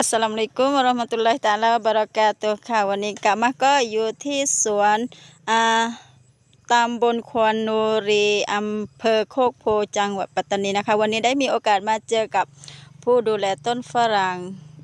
อัสลามุอะลัยกุมะราะห์มะตุลลอฮิตะอาลาวะบะเราะกาตุฮ์ค่ะวันนี้กลับมาก็อยู่ที่สวนอ่าตำบลควรนูรีอำเภอโคกโพจังหวัดปัตตานีนะคะ วันนี้ได้มีโอกาสมาเจอกับผู้ดูแลต้นฝรั่ง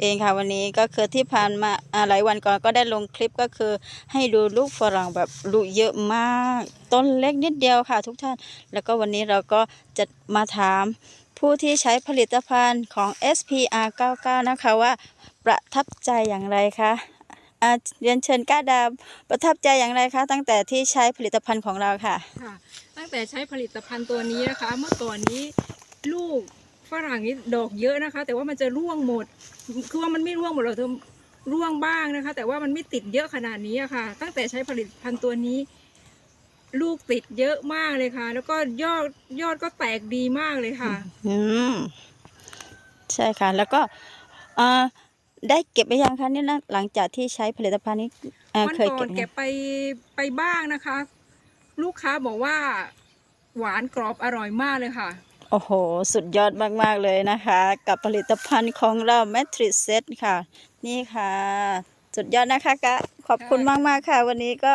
เองค่ะวันนี้ก็คือที่ผ่านมาอ่าหลายวันก่อนก็ได้ลงคลิปก็คือ ให้ดูลูกฝรั่งแบบลูกเยอะมาก ต้นเล็กนิดเดียวค่ะทุกท่าน แล้วก็วันนี้เราก็จะมาถาม ผู้ที่ใช้ผลิตภัณฑ์ของ SPR 99 นะคะว่าประทับใจอย่างไรคะอ่าเรียนเชิญก้าดาประทับใจอย่างไรคะ ตั้งแต่ที่ใช้ผลิตภัณฑ์ของเราค่ะค่ะ ตั้งแต่ใช้ผลิตภัณฑ์ตัวนี้นะคะ เมื่อก่อนนี้ลูกฝรั่งนี่ดอกเยอะนะคะ แต่ว่ามันจะร่วงหมดคือว่ามันไม่ร่วงหมดหรอกเธอร่วงบ้างนะคะ แต่ว่ามันไม่ติดเยอะขนาดนี้อะค่ะ ตั้งแต่ใช้ผลิตภัณฑ์ตัวนี้ ลูกติดเยอะมากเลยค่ะ แล้วก็ยอดยอดก็แตกดีมากเลยค่ะ อืมใช่ค่ะ แล้วก็อ่าได้เก็บไปยังคะเนี่ยนะหลังจากที่ใช้ผลิตภัณฑ์นี้อ่าวันเคยก่อเก็บนไหมเก็บไปไปบ้างนะคะ ลูกค้าบอกว่า หวานกรอบอร่อยมากเลยค่ะ โอ้โห สุดยอดมากๆเลยนะคะ กับผลิตภัณฑ์ของเรา Matrix Set ค่ะ นี่ค่ะ สุดยอดนะคะกะขอบคุณมากๆค่ะ วันนี้ก็